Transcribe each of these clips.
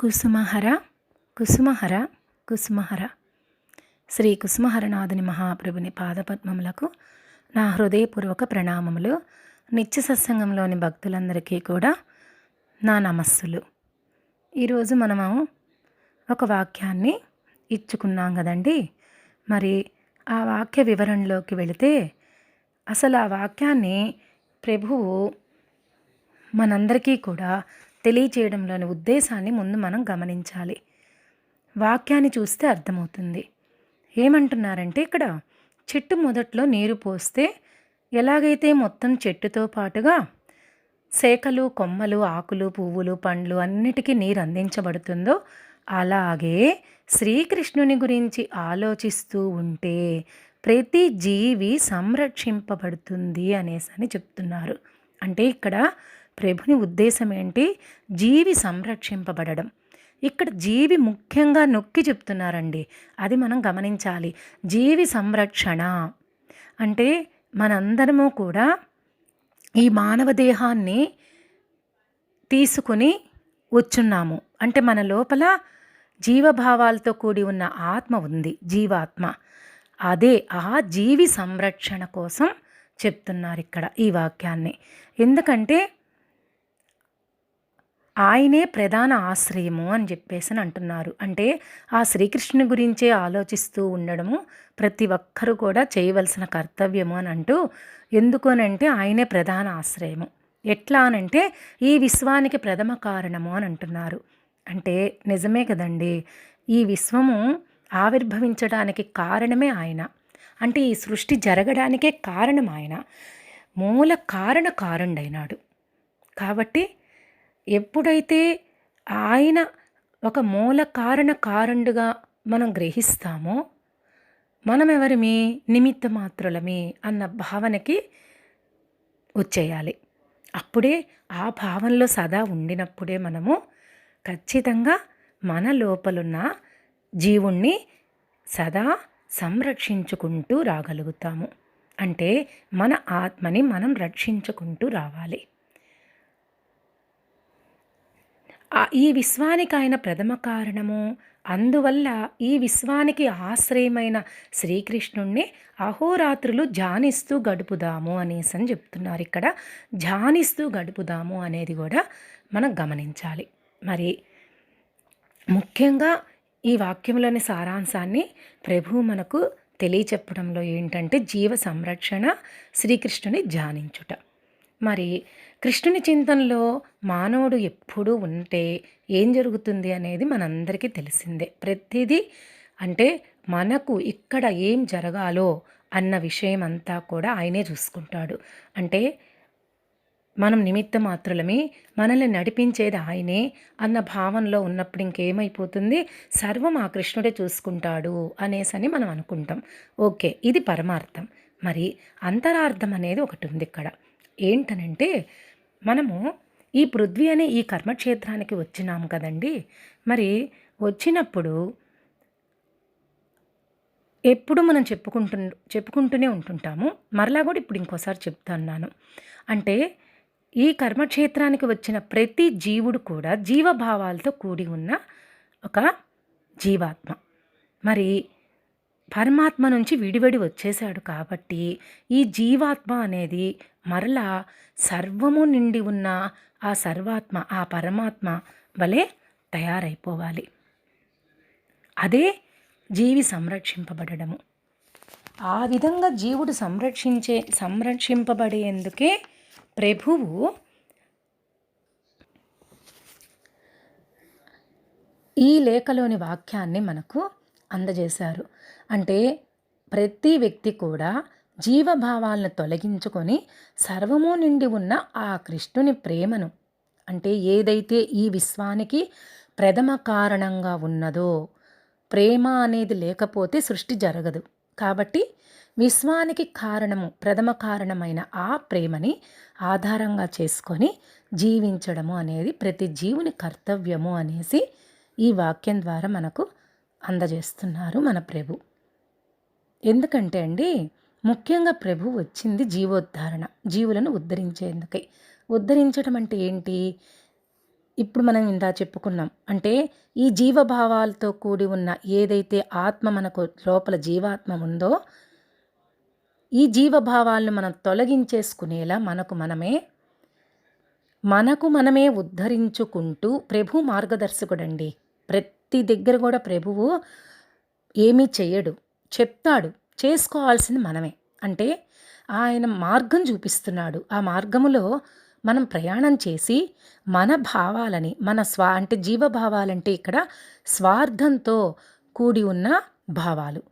కుసుమహర కుసుమహర కుసుమహర. శ్రీ కుసుమహరనాథుని మహాప్రభుని పాదపద్మములకు నా హృదయపూర్వక ప్రణామములు. నిత్య సత్సంగంలోని భక్తులందరికీ కూడా నా నమస్సులు. ఈరోజు మనము ఒక వాక్యాన్ని ఇచ్చుకున్నాం కదండి. మరి ఆ వాక్య వివరణలోకి వెళితే అసలు ఆ వాక్యాన్ని ప్రభువు మనందరికీ కూడా తెలియచేయడంలోని ఉద్దేశాన్ని ముందు మనం గమనించాలి. వాక్యాన్ని చూస్తే అర్థమవుతుంది. ఏమంటున్నారంటే ఇక్కడ చెట్టు మొదట్లో నీరు పోస్తే ఎలాగైతే మొత్తం చెట్టుతో పాటుగా సేకలు కొమ్మలు ఆకులు పువ్వులు పండ్లు అన్నిటికీ నీరు అందించబడుతుందో అలాగే శ్రీకృష్ణుని గురించి ఆలోచిస్తూ ఉంటే ప్రతి జీవి సంరక్షింపబడుతుంది అనేసి అని చెప్తున్నారు. అంటే ఇక్కడ ప్రభుని ఉద్దేశం ఏంటి? జీవి సంరక్షింపబడడం. ఇక్కడ జీవి ముఖ్యంగా నొక్కి చెప్తున్నారండి. అది మనం గమనించాలి. జీవి సంరక్షణ అంటే మనందరము కూడా ఈ మానవ దేహాన్ని తీసుకుని వచ్చున్నాము. అంటే మన లోపల జీవభావాలతో కూడి ఉన్న ఆత్మ ఉంది. జీవాత్మ. అదే ఆ జీవి సంరక్షణ కోసం చెప్తున్నారు ఇక్కడ ఈ వాక్యాన్ని. ఎందుకంటే ఆయనే ప్రధాన ఆశ్రయము అని చెప్పేసి అని అంటున్నారు. అంటే ఆ శ్రీకృష్ణుని గురించే ఆలోచిస్తూ ఉండడము ప్రతి ఒక్కరూ కూడా చేయవలసిన కర్తవ్యము అని అంటూ ఎందుకు అనంటే ఆయనే ప్రధాన ఆశ్రయము. ఎట్లా అనంటే ఈ విశ్వానికి ప్రథమ కారణము అని అంటున్నారు. అంటే నిజమే కదండి ఈ విశ్వము ఆవిర్భవించడానికి కారణమే ఆయన. అంటే ఈ సృష్టి జరగడానికే కారణం ఆయన. మూల కారణ కారణుడైనాడు. కాబట్టి ఎప్పుడైతే ఆయన ఒక మూల కారణ కారణుడుగా మనం గ్రహిస్తామో మనం ఎవరిమి నిమిత్త మాత్రులమి అన్న భావనకి వచ్చేయాలి. అప్పుడే ఆ భావనలో సదా ఉండినప్పుడే మనము ఖచ్చితంగా మన లోపలున్న జీవుణ్ణి సదా సంరక్షించుకుంటూ రాగలుగుతాము. అంటే మన ఆత్మని మనం రక్షించుకుంటూ రావాలి. ఈ విశ్వానికి ఆయన ప్రథమ కారణము. అందువల్ల ఈ విశ్వానికి ఆశ్రయమైన శ్రీకృష్ణుణ్ణి అహోరాత్రులు ధ్యానిస్తూ గడుపుదాము అనేసి అని చెప్తున్నారు. ఇక్కడ ధ్యానిస్తూ గడుపుదాము అనేది కూడా మనం గమనించాలి. మరి ముఖ్యంగా ఈ వాక్యంలోని సారాంశాన్ని ప్రభు మనకు తెలియచెప్పడంలో ఏంటంటే జీవ సంరక్షణ శ్రీకృష్ణుని ధ్యానించుట. మరి కృష్ణుని చింతనలో మానవుడు ఎప్పుడూ ఉంటే ఏం జరుగుతుంది అనేది మనందరికీ తెలిసిందే. ప్రతిదీ అంటే మనకు ఇక్కడ ఏం జరగాలో అన్న విషయం అంతా కూడా ఆయనే చూసుకుంటాడు. అంటే మనం నిమిత్త మాత్రులమే మనల్ని నడిపించేది ఆయనే అన్న భావనలో ఉన్నప్పుడు ఇంకేమైపోతుంది? సర్వం ఆ కృష్ణుడే చూసుకుంటాడు అనేసని మనం అనుకుంటాం. ఓకే ఇది పరమార్థం. మరి అంతరార్థం అనేది ఒకటి ఉంది ఇక్కడ. ఏంటనంటే మనము ఈ పృథ్వీ అనే ఈ కర్మక్షేత్రానికి వచ్చినాము కదండి. మరి వచ్చినప్పుడు ఎప్పుడు మనం చెప్పుకుంటు చెప్పుకుంటూనే ఉంటుంటాము. మరలా కూడా ఇప్పుడు ఇంకోసారి చెప్తున్నాను అంటే ఈ కర్మక్షేత్రానికి వచ్చిన ప్రతి జీవుడు కూడా జీవభావాలతో కూడి ఉన్న ఒక జీవాత్మ. మరి పరమాత్మ నుంచి విడివడి వచ్చేశాడు కాబట్టి ఈ జీవాత్మ అనేది మరలా సర్వము నిండి ఉన్న ఆ సర్వాత్మ ఆ పరమాత్మ వలె తయారైపోవాలి. అదే జీవి సంరక్షింపబడము ఆ విధంగా జీవుడు సంరక్షించే సంరక్షింపబడేందుకే ప్రభువు ఈ లేఖలోని వాక్యాన్ని మనకు అందజేశారు. అంటే ప్రతి వ్యక్తి కూడా జీవభావాలను తొలగించుకొని సర్వము నిండి ఉన్న ఆ కృష్ణుని ప్రేమను అంటే ఏదైతే ఈ విశ్వానికి ప్రథమ కారణంగా ఉన్నదో ప్రేమ అనేది లేకపోతే సృష్టి జరగదు. కాబట్టి విశ్వానికి కారణము ప్రథమ కారణమైన ఆ ప్రేమని ఆధారంగా చేసుకొని జీవించడము అనేది ప్రతి జీవుని కర్తవ్యము అనేసి ఈ వాక్యం ద్వారా మనకు అందజేస్తున్నారు మన ప్రభు. ఎందుకంటే అండి ముఖ్యంగా ప్రభు వచ్చింది జీవోద్ధారణ జీవులను ఉద్ధరించేందుకై. ఉద్ధరించడం అంటే ఏంటి? ఇప్పుడు మనం ఇందా చెప్పుకున్నాం. అంటే ఈ జీవభావాలతో కూడి ఉన్న ఏదైతే ఆత్మ మనకు లోపల జీవాత్మ ఉందో ఈ జీవభావాలను మనం తొలగించేసుకునేలా మనకు మనమే మనకు మనమే ఉద్ధరించుకుంటూ ప్రభు మార్గదర్శకుడండి. ప్రతి దగ్గర కూడా ప్రభువు ఏమీ చెయ్యడు చెప్తాడు. చేసుకోవాల్సింది మనమే. అంటే ఆయన మార్గం చూపిస్తున్నాడు. ఆ మార్గములో మనం ప్రయాణం చేసి మన భావాలని మన స్వా అంటే జీవభావాలంటే ఇక్కడ స్వార్థంతో కూడి ఉన్న భావాలు.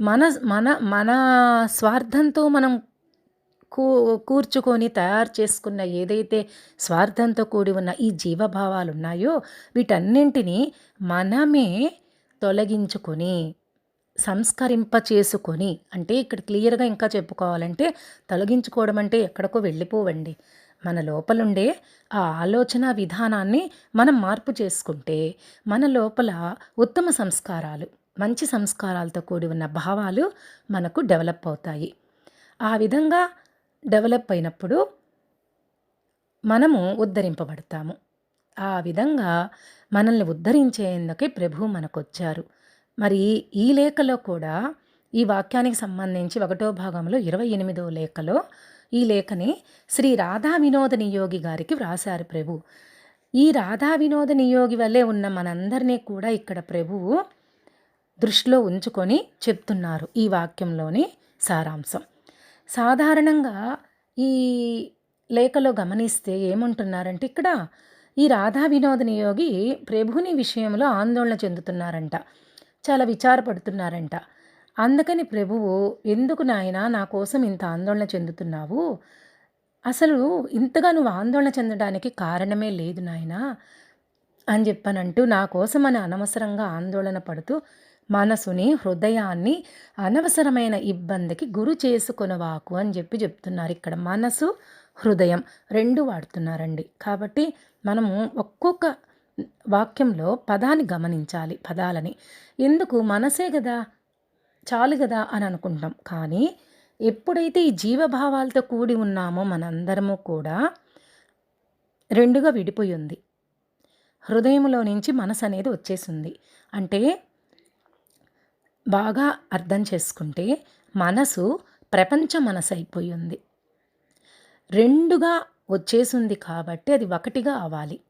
మన మన మన స్వార్థంతో మనం కూ కూర్చుకొని తయారు చేసుకున్న ఏదైతే స్వార్థంతో కూడి ఉన్న ఈ జీవభావాలు ఉన్నాయో వీటన్నింటినీ మనమే తొలగించుకొని సంస్కరింప చేసుకొని అంటే ఇక్కడ క్లియర్గా ఇంకా చెప్పుకోవాలంటే తొలగించుకోవడం అంటే ఎక్కడికో వెళ్ళిపోవండి. మన లోపలుండే ఆ ఆలోచన విధానాన్ని మనం మార్పు చేసుకుంటే మన లోపల ఉత్తమ సంస్కారాలు మంచి సంస్కారాలతో కూడి ఉన్న భావాలు మనకు డెవలప్ అవుతాయి. ఆ విధంగా డెవలప్ అయినప్పుడు మనము ఉద్ధరింపబడతాము. ఆ విధంగా మనల్ని ఉద్ధరించేందుకే ప్రభువు మనకొచ్చారు. మరి ఈ లేఖలో కూడా ఈ వాక్యానికి సంబంధించి ఒకటో భాగంలో ఇరవై ఎనిమిదో లేఖలో ఈ లేఖని శ్రీ రాధా వినోద నియోగి గారికి వ్రాశారు ప్రభు. ఈ రాధా వినోద నియోగి వల్లే ఉన్న మనందరినీ కూడా ఇక్కడ ప్రభువు దృష్టిలో ఉంచుకొని చెప్తున్నారు ఈ వాక్యంలోని సారాంశం. సాధారణంగా ఈ లేఖలో గమనిస్తే ఏమంటున్నారంటే ఇక్కడ ఈ రాధా వినోద నియోగి ప్రభుని విషయంలో ఆందోళన చెందుతున్నారంట. చాలా విచారపడుతున్నారంట. అందుకని ప్రభువు ఎందుకు నాయన నా కోసం ఇంత ఆందోళన చెందుతున్నావు? అసలు ఇంతగా నువ్వు ఆందోళన చెందడానికి కారణమే లేదు నాయన అని చెప్పనంటూ నా కోసం అని అనవసరంగా ఆందోళన పడుతూ మనసుని హృదయాన్ని అనవసరమైన ఇబ్బందికి గురి చేసుకొనవాకు అని చెప్పి చెప్తున్నారు. ఇక్కడ మనసు హృదయం రెండు వాడుతున్నారండి. కాబట్టి మనము ఒక్కొక్క వాక్యంలో పదాన్ని గమనించాలి పదాలని. ఎందుకు? మనసే కదా చాలు కదా అని అనుకుంటాం కానీ ఎప్పుడైతే ఈ జీవభావాలతో కూడి ఉన్నామో మనందరము కూడా రెండుగా విడిపోయి ఉంది. హృదయంలో నుంచి మనసు అనేది వచ్చేసింది. అంటే బాగా అర్థం చేసుకుంటే మనసు ప్రపంచ మనసు అయిపోయి ఉంది. రెండుగా వచ్చేసింది కాబట్టి అది ఒకటిగా అవ్వాలి.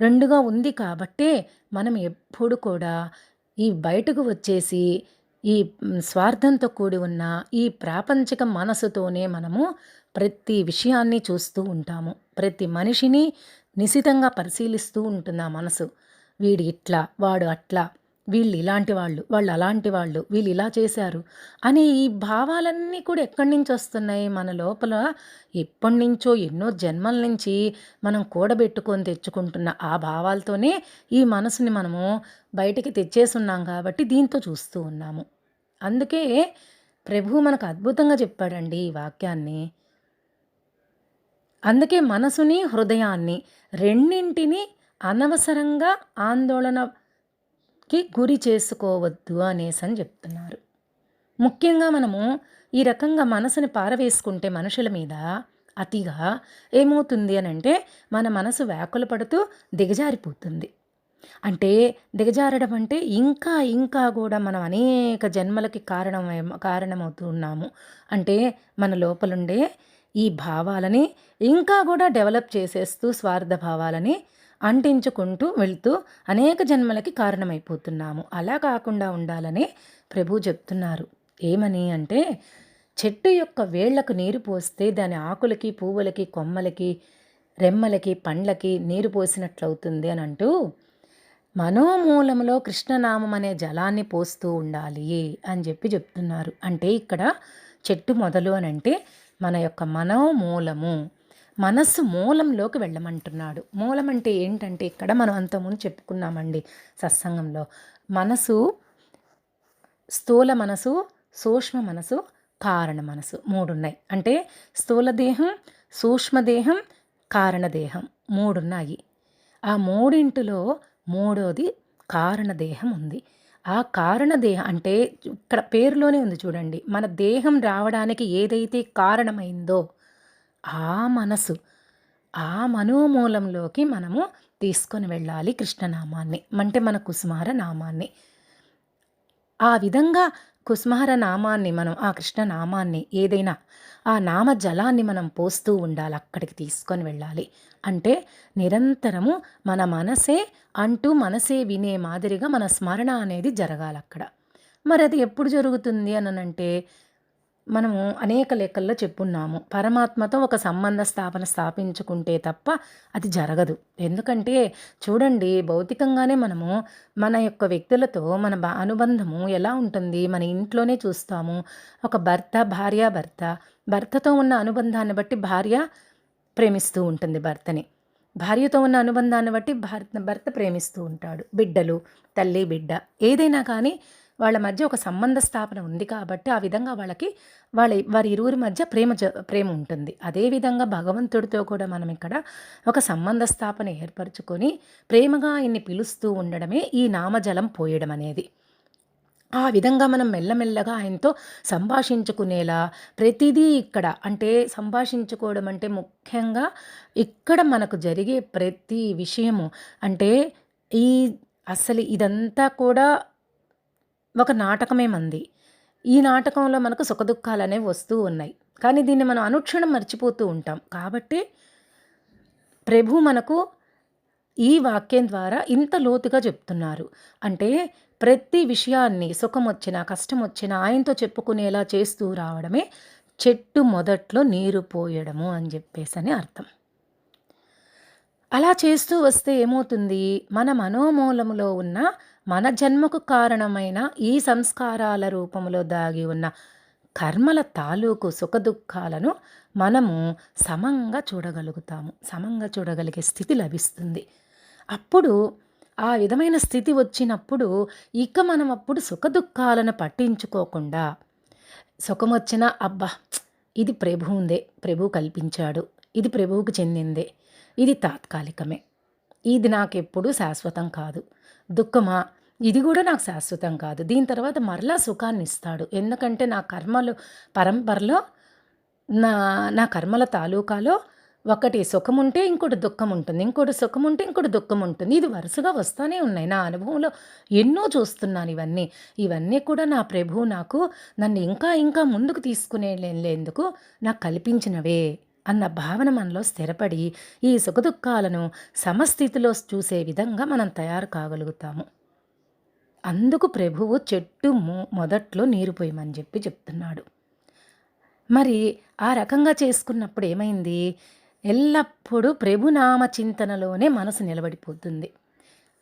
రెండుగా ఉంది కాబట్టే మనం ఎప్పుడు కూడా ఈ బయటకు వచ్చేసి ఈ స్వార్థంతో కూడి ఉన్న ఈ ప్రాపంచిక మనసుతోనే మనము ప్రతి విషయాన్ని చూస్తూ ఉంటాము. ప్రతి మనిషిని నిశితంగా పరిశీలిస్తూ ఉంటుంది ఆ మనసు. వీడు ఇట్లా వాడు అట్లా వీళ్ళు ఇలాంటి వాళ్ళు వాళ్ళు అలాంటి వాళ్ళు వీళ్ళు ఇలా చేశారు అనే ఈ భావాలన్నీ కూడా ఎక్కడి నుంచి వస్తున్నాయి? మన లోపల ఎప్పటి నుంచో ఎన్నో జన్మల నుంచి మనం కూడబెట్టుకొని తెచ్చుకుంటున్న ఆ భావాలతోనే ఈ మనసుని మనము బయటికి తెచ్చేసున్నాం కాబట్టి దీంతో చూస్తూ ఉన్నాము. అందుకే ప్రభు మనకు అద్భుతంగా చెప్పాడండి ఈ వాక్యాన్ని. అందుకే మనసుని హృదయాన్ని రెండింటిని అనవసరంగా ఆందోళన కి గురి చేసుకోవద్దు అనేసి అని చెప్తున్నారు. ముఖ్యంగా మనము ఈ రకంగా మనసుని పారవేసుకుంటే మనుషుల మీద అతిగా ఏమవుతుంది అని అంటే మన మనసు వ్యాకుల పడుతూ దిగజారిపోతుంది. అంటే దిగజారడం అంటే ఇంకా ఇంకా కూడా మనం అనేక జన్మలకి కారణం కారణమవుతున్నాము అంటే మన లోపలుండే ఈ భావాలని ఇంకా కూడా డెవలప్ చేసేస్తూ స్వార్థ భావాలని అంటించుకుంటూ వెళ్తూ అనేక జన్మలకి కారణమైపోతున్నాము. అలా కాకుండా ఉండాలని ప్రభు చెప్తున్నారు. ఏమని అంటే చెట్టు యొక్క వేళ్ళకు నీరు పోస్తే దాని ఆకులకి పువ్వులకి కొమ్మలకి రెమ్మలకి పండ్లకి నీరు పోసినట్లవుతుంది అని అంటూ మనోమూలంలో కృష్ణనామం అనే జలాన్ని పోస్తూ ఉండాలి అని చెప్పి చెప్తున్నారు. అంటే ఇక్కడ చెట్టు మొదలు అని అంటే మన యొక్క మనోమూలము. మనస్సు మూలంలోకి వెళ్ళమంటున్నాడు. మూలం అంటే ఏంటంటే ఇక్కడ మనం అంతకుముందు చెప్పుకున్నామండి సత్సంగంలో. మనసు స్థూల మనసు సూక్ష్మ మనసు కారణ మనసు మూడు ఉన్నాయి అంటే స్థూల దేహం సూక్ష్మదేహం కారణదేహం మూడున్నాయి. ఆ మూడింటిలో మూడోది కారణదేహం ఉంది. ఆ కారణదేహం అంటే ఇక్కడ పేరులోనే ఉంది చూడండి. మన దేహం రావడానికి ఏదైతే కారణమైందో ఆ మనసు ఆ మనోమూలంలోకి మనము తీసుకొని వెళ్ళాలి కృష్ణనామాన్ని. అంటే మన కుసుమార నామాన్ని. ఆ విధంగా కుసుమహర నామాన్ని మనం ఆ కృష్ణ నామాన్ని ఏదైనా ఆ నామ జలాన్ని మనం పోస్తూ ఉండాలి అక్కడికి తీసుకొని వెళ్ళాలి. అంటే నిరంతరము మన మనసే అంటూ మనసే వినే మాదిరిగా మన స్మరణ అనేది జరగాలి అక్కడ. మరి అది ఎప్పుడు జరుగుతుంది అనంటే మనము అనేక లెక్కల్లో చెప్పున్నాము. పరమాత్మతో ఒక సంబంధ స్థాపన స్థాపించుకుంటే తప్ప అది జరగదు. ఎందుకంటే చూడండి భౌతికంగానే మనము మన యొక్క వ్యక్తులతో మన అనుబంధము ఎలా ఉంటుంది? మన ఇంట్లోనే చూస్తాము. ఒక భర్త భార్య భర్త భర్తతో ఉన్న అనుబంధాన్ని బట్టి భార్య ప్రేమిస్తూ ఉంటుంది భర్తని. భార్యతో ఉన్న అనుబంధాన్ని బట్టి భర్త భర్త ప్రేమిస్తూ ఉంటాడు. బిడ్డలు తల్లి బిడ్డ ఏదైనా కానీ వాళ్ళ మధ్య ఒక సంబంధ స్థాపన ఉంది కాబట్టి ఆ విధంగా వాళ్ళకి వాళ్ళ వారి ఇరువురి మధ్య ప్రేమ జ ప్రేమ ఉంటుంది. అదేవిధంగా భగవంతుడితో కూడా మనం ఇక్కడ ఒక సంబంధ స్థాపన ఏర్పరచుకొని ప్రేమగా ఆయన్ని పిలుస్తూ ఉండడమే ఈ నామజలం పోయడం అనేది. ఆ విధంగా మనం మెల్లమెల్లగా ఆయనతో సంభాషించుకునేలా ప్రతిదీ ఇక్కడ అంటే సంభాషించుకోవడం అంటే ముఖ్యంగా ఇక్కడ మనకు జరిగే ప్రతి విషయము అంటే ఈ అసలు ఇదంతా కూడా ఒక నాటకమే మంది ఈ నాటకంలో మనకు సుఖదుఖాలు అనేవి వస్తూ ఉన్నాయి. కానీ దీన్ని మనం అనుక్షణం మర్చిపోతూ ఉంటాం. కాబట్టి ప్రభు మనకు ఈ వాక్యం ద్వారా ఇంత లోతుగా చెప్తున్నారు. అంటే ప్రతి విషయాన్ని సుఖం వచ్చినా కష్టం వచ్చినా ఆయనతో చెప్పుకునేలా చేస్తూ రావడమే చెట్టు మొదట్లో నీరు పోయడము అని చెప్పేసి అని అర్థం. అలా చేస్తూ వస్తే ఏమవుతుంది? మన మనోమూలములో ఉన్న మన జన్మకు కారణమైన ఈ సంస్కారాల రూపంలో దాగి ఉన్న కర్మల తాలూకు సుఖదుఖాలను మనము సమంగా చూడగలుగుతాము. సమంగా చూడగలిగే స్థితి లభిస్తుంది. అప్పుడు ఆ విధమైన స్థితి వచ్చినప్పుడు ఇక మనం అప్పుడు సుఖదుఖాలను పట్టించుకోకుండా సుఖం వచ్చినా అబ్బా ఇది ప్రభువుందే ప్రభు కల్పించాడు ఇది ప్రభువుకు చెందిందే ఇది తాత్కాలికమే ఇది నాకెప్పుడు శాశ్వతం కాదు దుఃఖమా ఇది కూడా నాకు శాశ్వతం కాదు. దీని తర్వాత మరలా సుఖాన్ని ఇస్తాడు. ఎందుకంటే నా కర్మలు పరంపరలో నా నా కర్మల తాలూకాలో ఒకటి సుఖం ఉంటే ఇంకోటి దుఃఖం ఉంటుంది ఇంకోటి సుఖం ఉంటే ఇంకోటి దుఃఖం ఉంటుంది ఇది వరుసగా వస్తూనే ఉన్నాయి. నా అనుభవంలో ఎన్నో చూస్తున్నాను ఇవన్నీ. ఇవన్నీ కూడా నా ప్రభు నాకు నన్ను ఇంకా ఇంకా ముందుకు తీసుకునేందుకు నాకు కల్పించినవే అన్న భావన మనలో స్థిరపడి ఈ సుఖదుఖాలను సమస్థితిలో చూసే విధంగా మనం తయారు కాగలుగుతాము. అందుకు ప్రభువు చెట్టు మొదట్లో నీరు పోయమని చెప్పి చెప్తున్నాడు. మరి ఆ రకంగా చేసుకున్నప్పుడు ఏమైంది? ఎల్లప్పుడూ ప్రభునామ చింతనలోనే మనసు నిలబడిపోతుంది.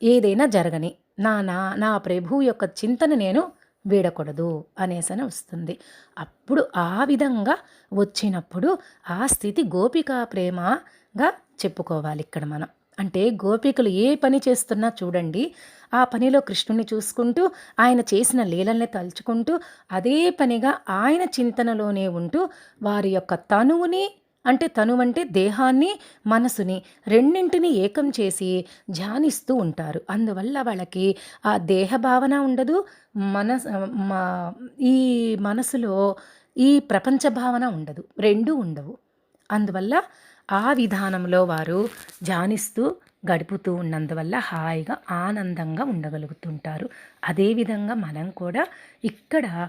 ఏదైనా జరగని నా నా నా ప్రభు యొక్క చింతన నేను వీడకూడదు అనేసని వస్తుంది. అప్పుడు ఆ విధంగా వచ్చినప్పుడు ఆ స్థితి గోపికా ప్రేమగా చెప్పుకోవాలి ఇక్కడ మనం. అంటే గోపికలు ఏ పని చేస్తున్నా చూడండి. ఆ పనిలో కృష్ణుని చూసుకుంటూ ఆయన చేసిన లీలల్ని తలుచుకుంటూ అదే పనిగా ఆయన చింతనలోనే ఉంటూ వారి యొక్క తనువుని అంటే తనువంటే అంటే దేహాన్ని మనసుని రెండింటిని ఏకం చేసి ధ్యానిస్తూ ఉంటారు. అందువల్ల వాళ్ళకి ఆ దేహ భావన ఉండదు. మనస్ ఈ మనసులో ఈ ప్రపంచ భావన ఉండదు. రెండూ ఉండవు. అందువల్ల ఆ విధానంలో వారు ధ్యానిస్తూ గడుపుతూ ఉన్నందువల్ల హాయిగా ఆనందంగా ఉండగలుగుతుంటారు. అదేవిధంగా మనం కూడా ఇక్కడ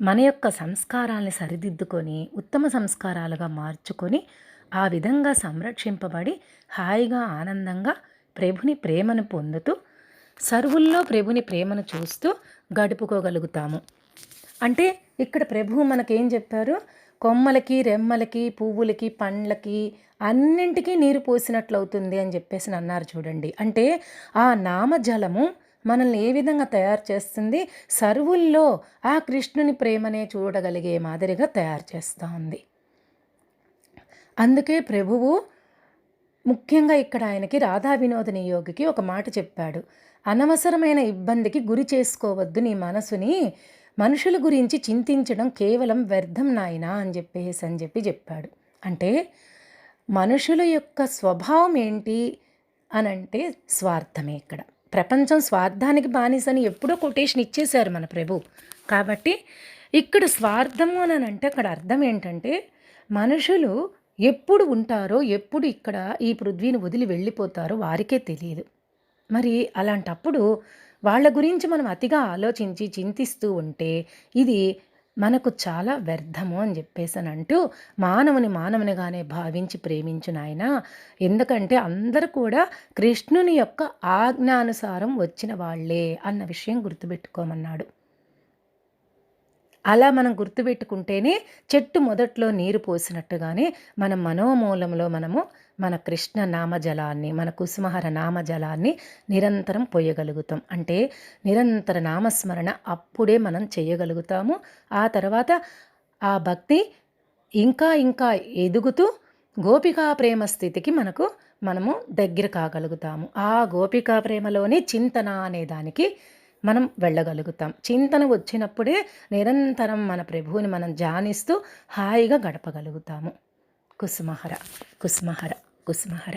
మన యొక్క సంస్కారాలని సరిదిద్దుకొని ఉత్తమ సంస్కారాలుగా మార్చుకొని ఆ విధంగా సంరక్షింపబడి హాయిగా ఆనందంగా ప్రభుని ప్రేమను పొందుతూ సర్వుల్లో ప్రభుని ప్రేమను చూస్తూ గడుపుకోగలుగుతాము. అంటే ఇక్కడ ప్రభువు మనకేం చెప్పారు? కొమ్మలకి రెమ్మలకి పువ్వులకి పండ్లకి అన్నింటికీ నీరు పోసినట్లు అవుతుంది అని చెప్పేసి అన్నారు చూడండి. అంటే ఆ నామజలము మనల్ని ఏ విధంగా తయారు చేస్తుంది? సర్వుల్లో ఆ కృష్ణుని ప్రేమనే చూడగలిగే మాదిరిగా తయారు చేస్తూ ఉంది. అందుకే ప్రభువు ముఖ్యంగా ఇక్కడ ఆయనకి రాధా వినోదని యోగికి ఒక మాట చెప్పాడు. అనవసరమైన ఇబ్బందికి గురి చేసుకోవద్దు నీ మనసుని. మనుషుల గురించి చింతించడం కేవలం వ్యర్థం నాయనా అని చెప్పేసి అని చెప్పి చెప్పాడు. అంటే మనుషుల యొక్క స్వభావం ఏంటి అని అంటే స్వార్థమే ఇక్కడ. ప్రపంచం స్వార్థానికి బానిసని ఎప్పుడో కొటేషన్ ఇచ్చేశారు మన ప్రభు. కాబట్టి ఇక్కడ స్వార్థము అని అంటే అక్కడ అర్థం ఏంటంటే మనుషులు ఎప్పుడు ఉంటారో ఎప్పుడు ఇక్కడ ఈ పృథ్వీని వదిలి వెళ్ళిపోతారో వారికే తెలియదు. మరి అలాంటప్పుడు వాళ్ళ గురించి మనం అతిగా ఆలోచించి చింతిస్తూ ఉంటే ఇది మనకు చాలా వ్యర్థము అని చెప్పేసి అని అంటూ మానవుని మానవునిగానే భావించి ప్రేమించు నాయన. ఎందుకంటే అందరూ కూడా కృష్ణుని యొక్క ఆజ్ఞానుసారం వచ్చిన వాళ్ళే అన్న విషయం గుర్తుపెట్టుకోమన్నాడు. అలా మనం గుర్తుపెట్టుకుంటేనే చెట్టు మొదట్లో నీరు పోసినట్టుగానే మన మనోమూలంలో మనము మన కృష్ణ నామజలాన్ని మన కుసుమహర నామజలాన్ని నిరంతరం పోయగలుగుతాం అంటే నిరంతర నామస్మరణ అప్పుడే మనం చేయగలుగుతాము. ఆ తర్వాత ఆ భక్తి ఇంకా ఇంకా ఎదుగుతూ గోపికా ప్రేమ స్థితికి మనకు మనము దగ్గర కాగలుగుతాము. ఆ గోపికా ప్రేమలోని చింతన అనే దానికి మనం వెళ్ళగలుగుతాం. చింతన వచ్చినప్పుడే నిరంతరం మన ప్రభువుని మనం ధ్యానిస్తూ హాయిగా గడపగలుగుతాము. కుసుమహర కుసుమహర. కుసుమహర